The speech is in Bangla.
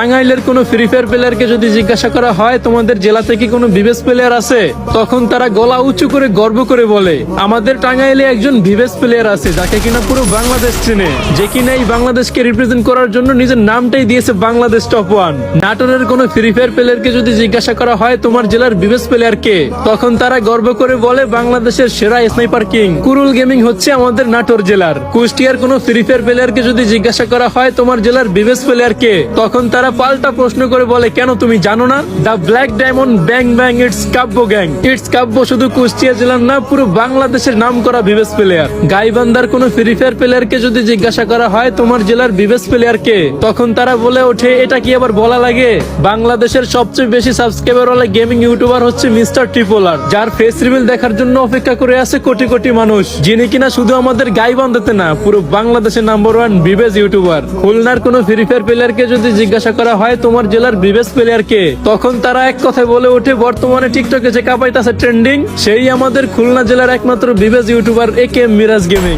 টাঙ্গাইলের কোনো ফ্রি ফায়ার প্লেয়ারকে যদি জিজ্ঞাসা করা হয়, তোমাদের জেলাতে কি কোনো বিবেস প্লেয়ার আছে? তখন তারা গলা উঁচু করে গর্ব করে বলে, আমাদের টাঙ্গাইলে একজন বিবেস প্লেয়ার আছে, যাকে কিনা পুরো বাংলাদেশ চেনে, যে কিনা এই বাংলাদেশকে রিপ্রেজেন্ট করার জন্য নিজের নামটাই দিয়েছে বাংলাদেশ টপ ওয়ান নাটোরের কোনো ফ্রি ফায়ার প্লেয়ারকে যদি জিজ্ঞাসা করা হয়, তোমার জেলার বিবেস প্লেয়ার কে? তখন তারা গর্ব করে বলে, বাংলাদেশের সেরা স্নাইপার কিং কুরুল গেমিং হচ্ছে আমাদের নাটোর জেলার। কুষ্টিয়ার কোনো ফ্রি ফায়ার প্লেয়ারকে যদি জিজ্ঞাসা করা হয়, তোমার জেলার বিবেস প্লেয়ার কে? তখন তারা পাল্টা প্রশ্ন করে বলে, কেন তুমি জানো না? The black diamond bang bang, it's Kabya gang. It's Kabya শুধু কুষ্টিয়া জেলার না, পুরো বাংলাদেশের নাম করা বিবেস প্লেয়ার গাইবান্দার কোনো ফ্রি ফায়ার প্লেয়ারকে যদি জিজ্ঞাসা করা হয়, তোমার জেলার বিবেস প্লেয়ার কে? তখন তারা বলে ওঠে, এটা কি আবার বলা লাগে? বাংলাদেশের সবচেয়ে বেশি সাবস্ক্রাইবার ওয়ালা গেমিং ইউটিউবার হচ্ছে মিস্টার ট্রিপোলার যার ফেস রিভিল দেখার জন্য অপেক্ষা করে আছে কোটি কোটি মানুষ, যিনি কিনা শুধু আমাদের গাইবান্ধাতে না, পুরো বাংলাদেশের নাম্বার ওয়ান বিবেস ইউটিউবার খুলনার কোনো ফ্রি ফায়ার প্লেয়ারকে যদি জিজ্ঞাসা করা হয় তোমার জেলার বিবেস প্লেয়ার কে। তখন তারা এক কথায় বলে ওঠে, বর্তমানে টিকটকে যে কাপাইতাছে ট্রেন্ডিং সেই আমাদের খুলনা জেলার একমাত্র বিবেস YouTuber A K Miraj gaming